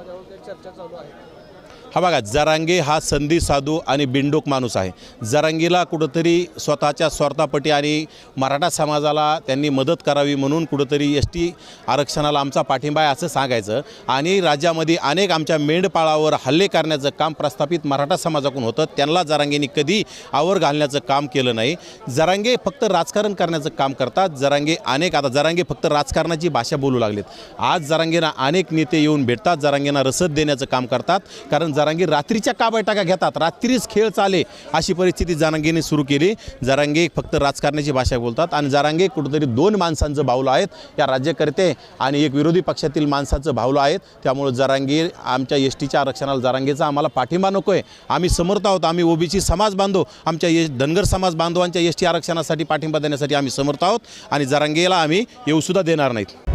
समाजावर काही चर्चा चालू आहे. हा बघा जरांगे हा संधी साधू आणि बिंडोक माणूस आहे. जरांगीला कुठंतरी स्वतःच्या स्वार्थापटी आणि मराठा समाजाला त्यांनी मदत करावी म्हणून कुठंतरी एस टी आरक्षणाला आमचा पाठिंबा आहे असं सांगायचं. आणि राज्यामध्ये अनेक आमच्या मेंढपाळावर हल्ले करण्याचं काम प्रस्थापित मराठा समाजाकडून होतं. त्यांना जरांगेंनी कधी आवर घालण्याचं काम केलं नाही. जरांगे फक्त राजकारण करण्याचं काम करतात. जरांगे अनेक आता जरांगे फक्त राजकारणाची भाषा बोलू लागलेत. आज जरांगेंना अनेक नेते येऊन भेटतात. जरांगेंना रसद देण्याचं काम करतात. कारण जारांगे रात्रीच्या का बैठका घेतात? रात्रीच खेळ चाले अशी परिस्थिती जारांगेने सुरू केली. जारांगे फक्त राजकारणाची भाषा बोलतात आणि जारांगे कुठंतरी दोन माणसांचं भावलं आहेत. या राज्यकर्ते आणि एक विरोधी पक्षातील माणसाचं भावलं आहेत. त्यामुळे जारांगे आमच्या एस टीच्या आरक्षणाला जारांगेचा आम्हाला पाठिंबा नको आहे आम्ही समर्थ आहोत. आम्ही ओबीसी समाज बांधव आमच्या एस धनगर समाज बांधवांच्या एस टी आरक्षणासाठी पाठिंबा देण्यासाठी आम्ही समर्थ आहोत आणि जरांगेला आम्ही येऊसुद्धा देणार नाहीत.